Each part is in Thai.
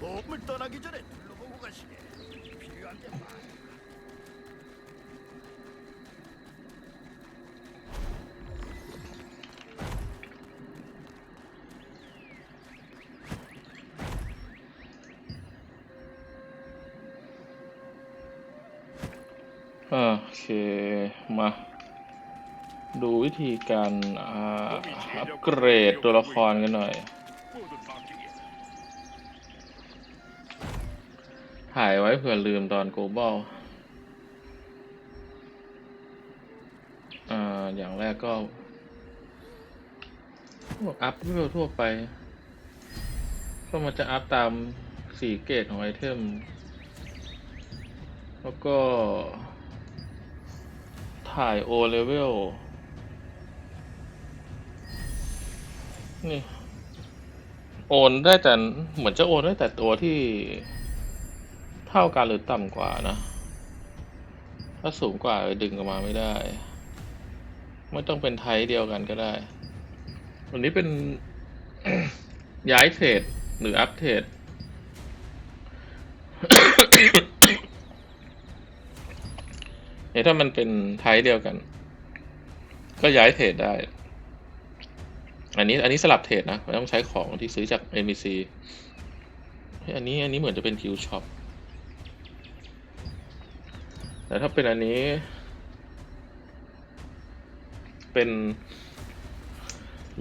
몸을 떠나기 전에 둘러보고 가시게 필요한 게 많아 아, 오케이, 마. ดูวิธีการอัปเกรดตัวละครกันหน่อย ถ่ายไว้เผื่อลืมตอนโกลบอลอย่างแรกก็อัพเวลทั่วไป ก็มันจะอัพตามสีเกตของไอเทม แล้วก็ถ่ายโอเลเวล นี่ โอนได้แต่เหมือนจะโอนได้แต่ตัวที่เท่ากันหรือต่ำกว่านะ ถ้าสูงกว่าดึงออกมาไม่ได้ ไม่ต้องเป็นไทป์เดียวกันก็ได้ วันนี้เป็นย้ายเทรดหรืออัพเทรดเนี่ยถ้ามันเป็นไทป์เดียวกัน ก็ย้ายเทรดได้ อันนี้อันนี้สลับเทรดนะไม่ต้องใช้ของที่ซื้อจาก NPC อันนี้อันนี้เหมือนจะเป็นคิวช็อปแต่ถ้าเป็นอันนี้ เป็น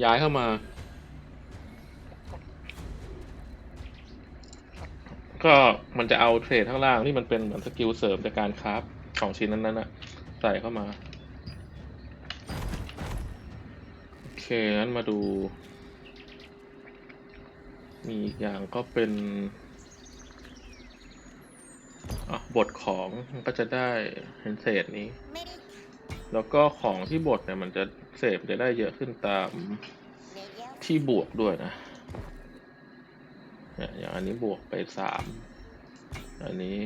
ย้ายเข้ามา ก็มันจะเอาเทรดข้างล่างที่มันเป็นเหมือนสกิลเสริมจากการคราฟของชิ้นนั้นๆนะใส่เข้ามา โอ เคงั้นมาดู มีอีกอย่างก็เป็นบทของมันก็จะได้เห็นเศษนี้ แล้วก็ของที่บทเนี่ยมันจะเศษจะได้เยอะขึ้นตามที่บวกด้วยนะเนี่ยอย่างอันนี้บวกไปสามอันนี้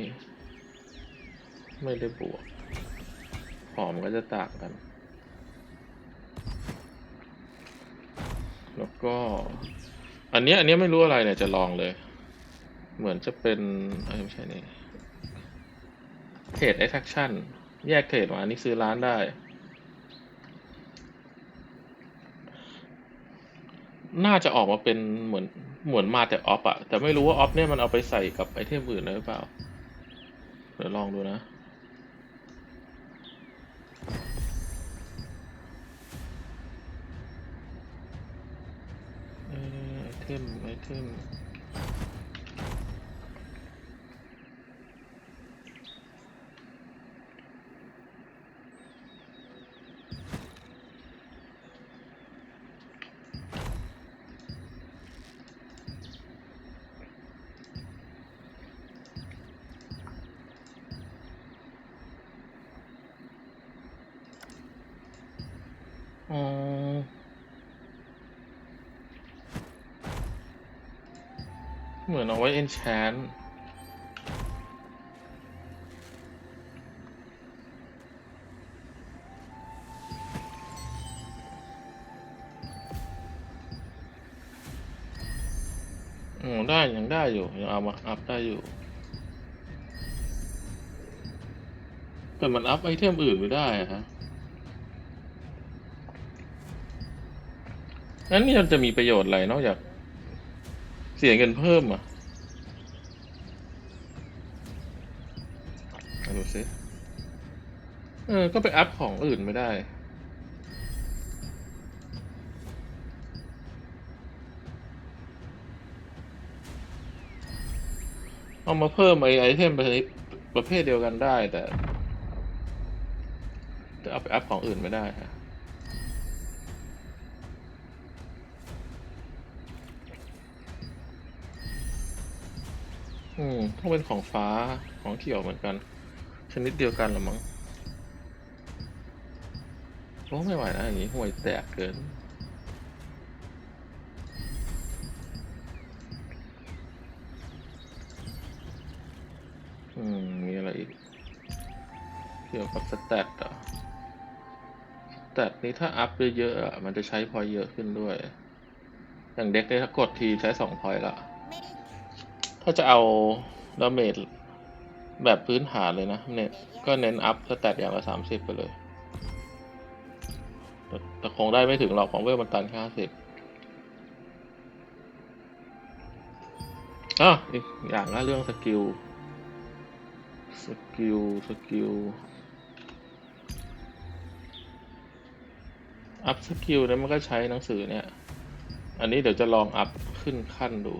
ไม่ได้บวกขอมก็จะต่างกัน แล้วก็ อันนี้อันนี้ไม่รู้อะไรเนี่ยจะลองเลย เหมือนจะเป็นไม่ใช่นี่เทรด attraction แยกเทรดมาอันนี้ซื้อร้านได้ น่าจะออกมาเป็นเหมือนเหมือนมาแต่ออฟอะแต่ไม่รู้ว่าออฟเนี่ยมันเอาไปใส่กับไอเทมอื่นหรือเปล่า เดี๋ยวลองดูนะ ทมไอเทมอ๋อ เหมือนเอาไว้ enchant อ๋อได้ยังได้อยู่ ยังเอามาอัพได้อยู่ แต่มันอัพไอเทมอื่นไม่ได้อะฮะงั้นนี่มันจะมีประโยชน์อะไรนอกจาก เสียเงินเพิ่มอะดูสิเออ ก็ไปอัพของอื่นไม่ได้ เอามาเพิ่มไอไอเทมประเภทเดียวกันได้แต่แต่เอาไปอัพของอื่นไม่ได้ฮะ อืมต้องเป็นของฟ้าของเขียวเหมือนกัน ชนิดเดียวกันเหรือมั้งโอ้ไม่ไหวนะอย่างนี้ห่วยแตกเกินอืมมีอะไรอีก เกี่ยวกับสแตทเหรอสแตตทนี้ถ้าอัพเยอะๆอะมันจะใช้พอยเยอะขึ้นด้วย อย่างเด็กเนี่ยถ้ากดทีใช้สองพอยละ ถ้าจะเอาดาเมจแบบพื้นฐานเลยนะเน้นก็เน้นอัพสแตทอย่างละสามสิบไปเลยแต่แต่คงได้ไม่ถึงหรอกของเวลมันตันแค่ห้าสิบอะอีกอย่างละเรื่องสกิล สกิล สกิล อัพสกิลเนี่ยมันก็ใช้หนังสือเนี่ย อันนี้เดี๋ยวจะลองอัพขึ้นขั้นดู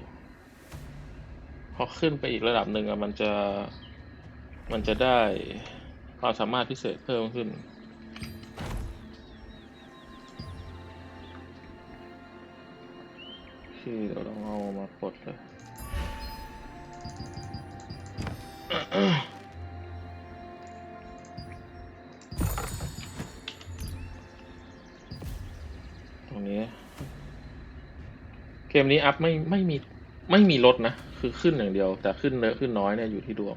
อขึ้นไปอีกระดับหนึ่งอะมันจะ มันจะได้ความสามารถพิเศษเพิ่มขึ้น ที่เดี๋ยวเราเอามาปลดเลยตรงนี้ เกมนี้อัพไม่ไม่มีไม่มีลดนะ คือขึ้นอย่างเดียว แต่ขึ้นเยอะขึ้นน้อยเนี่ยอยู่ที่ดวง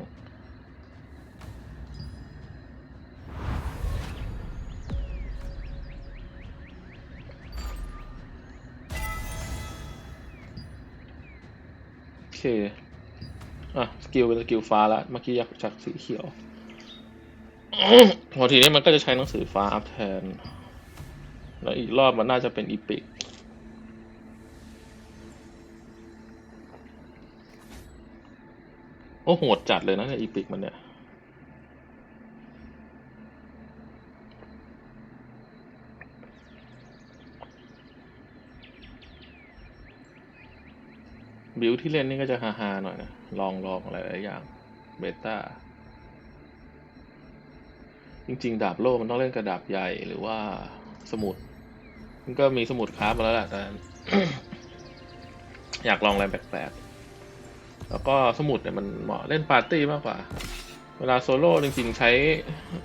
โอเค อะ สกิลเป็นสกิลฟ้าละเมื่อกี้อยากจากสีเขียวพอทีนี้มันก็จะใช้หนังสือฟ้าอัพแทน แล้วอีกรอบมันน่าจะเป็นอีพิก อ้โหดจัดเลยนะเนี่ยอีพิกมันเนี่ย บิวที่เล่นนี่ก็จะฮาๆหน่อยนะ ลองลองหลายๆอย่าง เบต้า จริง ๆ ดาบโล่มันต้องเล่นกับดาบใหญ่หรือว่าสมุด มันก็มีสมุดคราฟมาแล้วแหละแต่อยากลองอะไรแปลกๆ แล้วก็สมุดเนี่ยมันเหมาะเล่นปาร์ตี้มากกว่า เวลาโซโล่จริงๆ ใช้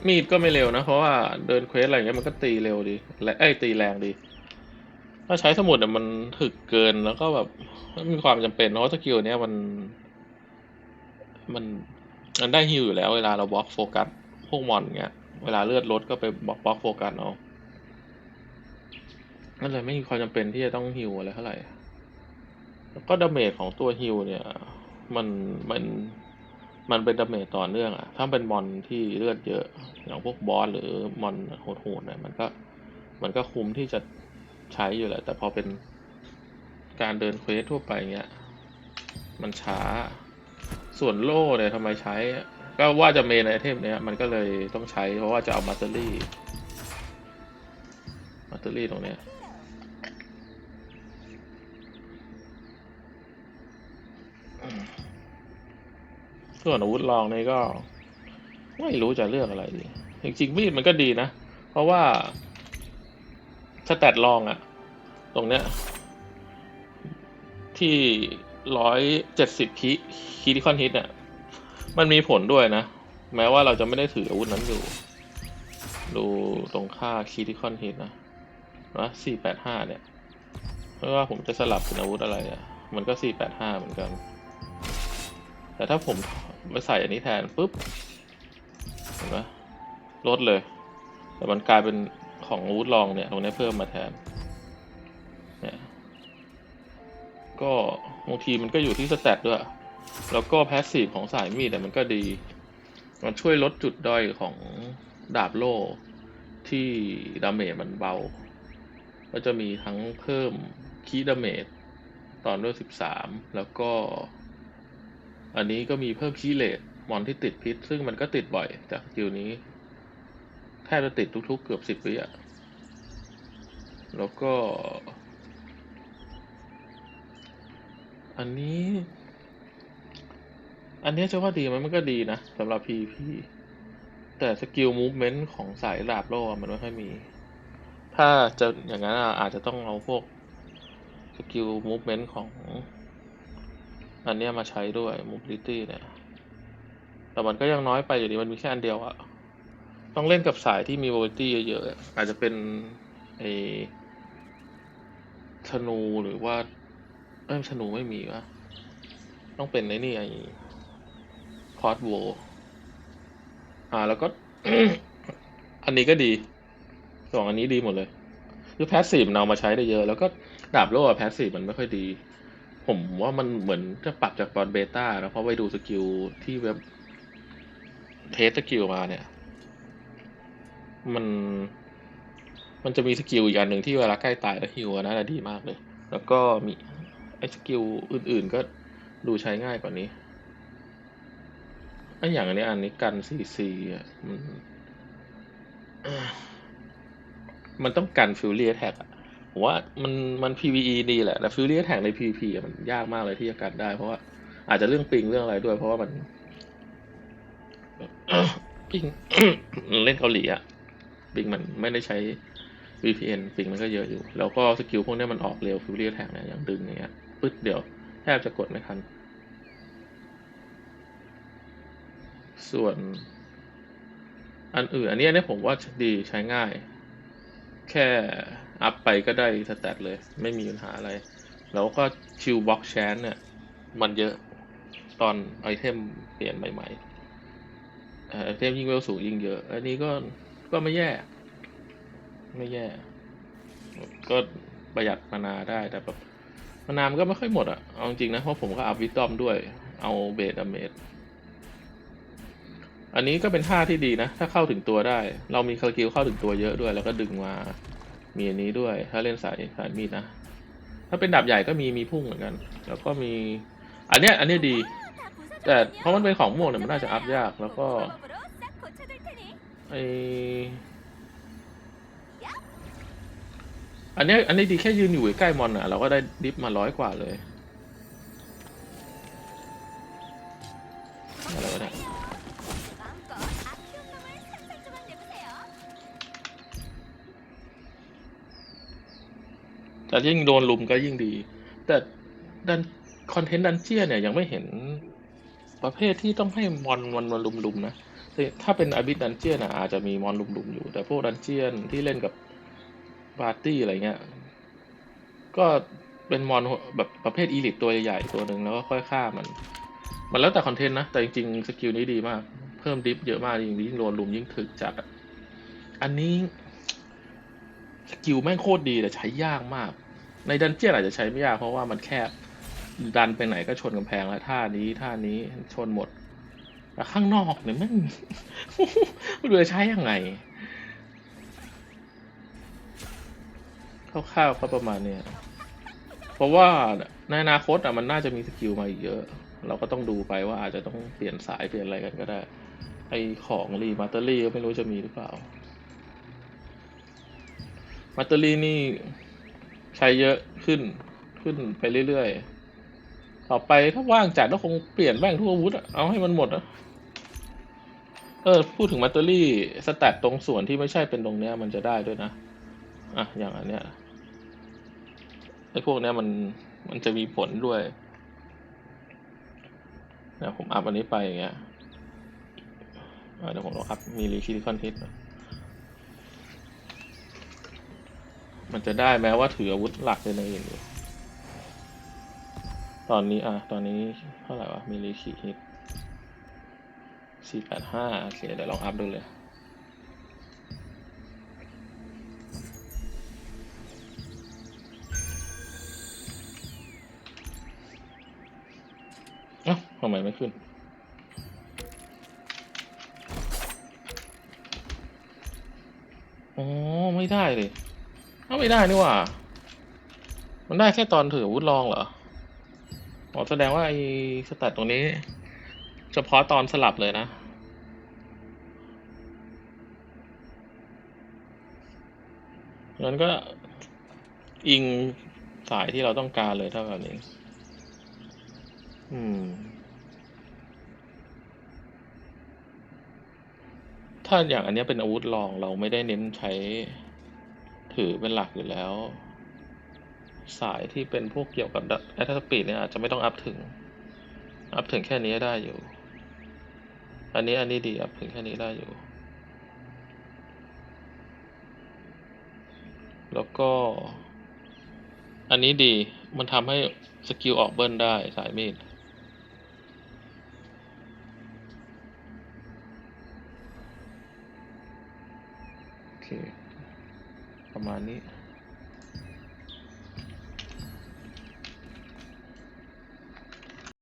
มีดก็ไม่เร็วนะ เพราะว่าเดินเควสอะไรเงี้ยมันก็ตีเร็วดีและเอ้ตีแรงดี ถ้าใช้สมุดเนี่ยมันถึกเกินแล้วก็แบบไม่มีความจำเป็นเพราะสกิลเนี้ยมัน มันมันได้ฮิวอยู่แล้ว เวลาเราบล็อกโฟกัสพวกมอนเงี้ยเวลาเลือดลดก็ไปบล็อกบล็อกโฟกัสเอานั่นเลยไม่มีความจำเป็นที่จะต้องฮิวอะไรเท่าไหร่ แล้วก็ดาเมจของตัวฮิวเนี่ย มันมันมันเป็นดาเมจต่อเนื่องอะถ้าเป็นมอนที่เลือดเยอะ อย่างพวกบอสหรือมอนโหดๆเนี่ยมันก็มันก็คุ้มที่จะใช้อยู่แหละ แต่พอเป็นการเดินเควสทั่วไปเงี้ย มันช้า ส่วนโล่เนี่ยทำไมใช้ ก็ว่าจะเมนไอเทมเนี้ยมันก็เลยต้องใช้เพราะว่าจะเอามาสเตอรี่ มาสเตอรี่ตรงเนี้ย ส่วนอาวุธรองนี่ก็ ไม่รู้จะเลือกอะไรดีจริงๆมีดมันก็ดีนะ เพราะว่าสแตทลองอะตรงเนี้ย ที่ร้อยเจ็ดสิบคีคีที่คอนฮิตเนี่ย มันมีผลด้วยนะ แม้ว่าเราจะไม่ได้ถืออาวุธนั้นอยู่ ดูตรงค่าคีที่คอนฮิตนะนะสี่แปดห้าเนี่ยไม่ว่าผมจะสลับเป็นอาวุธอะไรอะมันก็สี่แปดห้าเหมือนกัน แต่ถ้าผม มาใส่อันนี้แทนปุ๊บเห็นไหมลดเลย แต่มันกลายเป็นของอาวุธรองเนี่ยตรงนี้เพิ่มมาแทนเนี่ยก็บางทีมันก็อยู่ที่สแตทด้วย แล้วก็แพสซีฟของสายมีดแต่ยมันก็ดี มันช่วยลดจุดด้อยของดาบโล่ที่ดาเมจมันเบา ก็จะมีทั้งเพิ่มคีดาเมจตอนด้วยสิบสามแล้วก็ อันนี้ก็มีเพิ่มคีเลตมอนที่ติดพิษ ซึ่งมันก็ติดบ่อยจากสกิลนี้ แทบจะติดทุกๆ เกือบสิบวิอะแล้วก็ อันนี้ อันนี้จะว่าดีไหมมันก็ดีนะสำหรับ PVP แต่สกิลมูฟเมนต์ของสายดาบโล่มันไม่ค่อยมี ถ้าจะอย่างนั้นอะอาจจะต้องเอาพวกสกิลมูฟเมนต์ของ อันเนี้ยมาใช้ด้วย mobility เนี่ย แต่มันก็ยังน้อยไปอยู่ดีมันมีแค่อันเดียวอะต้องเล่นกับสายที่มี mobility เยอะๆอะอาจจะเป็นไอธนูหรือว่าเอ้ยธนูไม่มีวะต้องเป็นไอ้นี่ไอพอดโวอ่า แล้วก็ อันนี้ก็ดีสสองอันนี้ดีหมดเลย คือแพสซีฟมันเอามาใช้ได้เยอะ แล้วก็ดาบโล่แพสซีฟมันไม่ค่อยดี ผมว่ามันเหมือนจะปรับจากตอนเบต้าแล้วเพราะไปดูสกิลที่เว็บเทสสกิลมาเนี่ย มัน มันจะมีสกิลอีกอันหนึ่งที่เวลาใกล้ตายแล้วฮิวนะน่าดีมากเลย แล้วก็มีไอ้สกิลอื่นๆก็ดูใช้ง่ายกว่านี้ไอ้อย่างอันนี้อันนี้กันซีซีอะมันมันต้องกันฟิวเรียแท็กอะ ผมว่ามันมัน PVE ดีแหละ แต่ฟิวเรียแท็กใน PVP อะมันยากมากเลยที่จะกันได้ เพราะว่าอาจจะเรื่องปิงเรื่องอะไรด้วย เพราะว่ามัน ปิง เล่นเกาหลีอะปิงมันไม่ได้ใช้ VPN ปิงมันก็เยอะอยู่ แล้วก็สกิลพวกนี้มันออกเร็วฟิวเรียแท็กเนี่ยอย่างดึงอย่างเงี้ยปึ๊ดเดี๋ยว แทบจะกดไม่ทัน ส่วน อันอื่น อันนี้อันนี้ผมว่าดีใช้ง่าย แค่ อัพไปก็ได้สแตทเลย ไม่มีปัญหาอะไร แล้วก็ชิลบ็อกแชนเนี่ยมันเยอะตอนไอเทมเปลี่ยนใหม่ๆเอ่ไอเทมยิ่งเวลสูงยิ่งเยอะ อันนี้ก็ก็ไม่แย่ ไม่แย่ ก็ประหยัดมานาได้แต่แบบมานามก็ไม่ค่อยหมดอะเอาจริงนะ เพราะผมก็อัพวิตอมด้วย เอาเบสอเมดอันนี้ก็เป็นท่าที่ดีนะ ถ้าเข้าถึงตัวได้ เรามีคารากิลเข้าถึงตัวเยอะด้วย แล้วก็ดึงมา มีอันนี้ด้วย ถ้าเล่นสายสายมีดนะ ถ้าเป็นดาบใหญ่ก็มีมีพุ่งเหมือนกัน แล้วก็มี อันเนี้ยอันเนี้ยดี แต่เพราะมันเป็นของม่วงเนี่ยมันน่าจะอัพยาก แล้วก็ไออันเนี้ยอันนี้ดีแค่ยืนอยู่ใกล้มอนอะ เราก็ได้ดิฟมาร้อยกว่าเลย แต่ยิ่งโดนลุมก็ยิ่งดี แต่ดันคอนเทนต์ดันเจียเนี่ยยังไม่เห็นประเภทที่ต้องให้มอนมันมาลุมๆนะถ้าเป็นอบิดดันเจียนอะอาจจะมีมอนลุมๆอยู่ แต่พวกดันเจียนที่เล่นกับปาร์ตี้อะไรเงี้ย ก็เป็นมอนแบบประเภทอีลิตตัวใหญ่ๆตัวหนึ่งแล้วก็ค่อยฆ่ามัน มันแล้วแต่คอนเทนต์นะ แต่จริงๆสกิลนี้ดีมาก เพิ่มดิฟเยอะมากยิ่งยิ่งโดนลุมยิ่งถึกจัดอันนี้สกิลแม่งโคตรดีแต่ใช้ยากมาก ในดันเจี้ยนอาจจะใช้ไม่ยากเพราะว่ามันแคบดันไปไหนก็ชนกำแพงแล้วท่านี้ท่านี้ชนหมดแต่ข้างนอกเนี่ยแม่งไม่รู้จะใช้ยังไงคร่าวๆก็ประมาณเนี้ยเพราะว่าในอนาคตอะมันน่าจะมีสกิลมาอีกเยอะ เราก็ต้องดูไปว่าอาจจะต้องเปลี่ยนสายเปลี่ยนอะไรกันก็ได้ ไอของรีมาเตอรี่ก็ไม่รู้จะมีหรือเปล่ามาเตอรี่นี่ ใช้เยอะขึ้นขึ้นไปเรื่อยๆ ต่อไปถ้าว่างจัดก็คงเปลี่ยนแม่งทุกอาวุธเอาให้มันหมดอะเออ พูดถึงมาเตอรี่สแตทตรงส่วนที่ไม่ใช่เป็นตรงเนี้ยมันจะได้ด้วยนะ อะ อย่างอันเนี้ยไอ้พวกเนี้ยมันมันจะมีผลด้วยเดี๋ยวผมอัพอันนี้ไปอย่างเงี้ยเดี๋ยวผมลองอัพมีรีคิดคอนทิส มันจะได้แม้ว่าถืออาวุธหลักในอย่างอื่นอยู่ตอนนี้อะ ตอนนี้เท่าไหร่วะมีรีคีฮิตสี่แปดห้าโอเคเดี๋ยวลองอัพดูเลยเอ้าทำไมไม่ขึ้นอ๋อไม่ได้เลย เอาไม่ได้นี่หว่า มันได้แค่ตอนถืออาวุธลองเหรออ๋อแสดงว่าไอ้สแตทตรงนี้ เฉพาะตอนสลับเลยนะงั้นก็อิงสายที่เราต้องการเลยเท่ากับนี้อืม ถ้าอย่างอันนี้เป็นอาวุธลองเราไม่ได้เน้นใช้ ถือเป็นหลักอยู่แล้ว สายที่เป็นพวกเกี่ยวกับแอตสปีดเนี่ยอาจจะไม่ต้องอัพถึง อัพถึงแค่นี้ได้อยู่ อันนี้อันนี้ดีอัพถึงแค่นี้ได้อยู่ แล้วก็ อันนี้ดีมันทำให้สกิลออกเบิ้ลได้สายมีด โอเค ประมาณนี้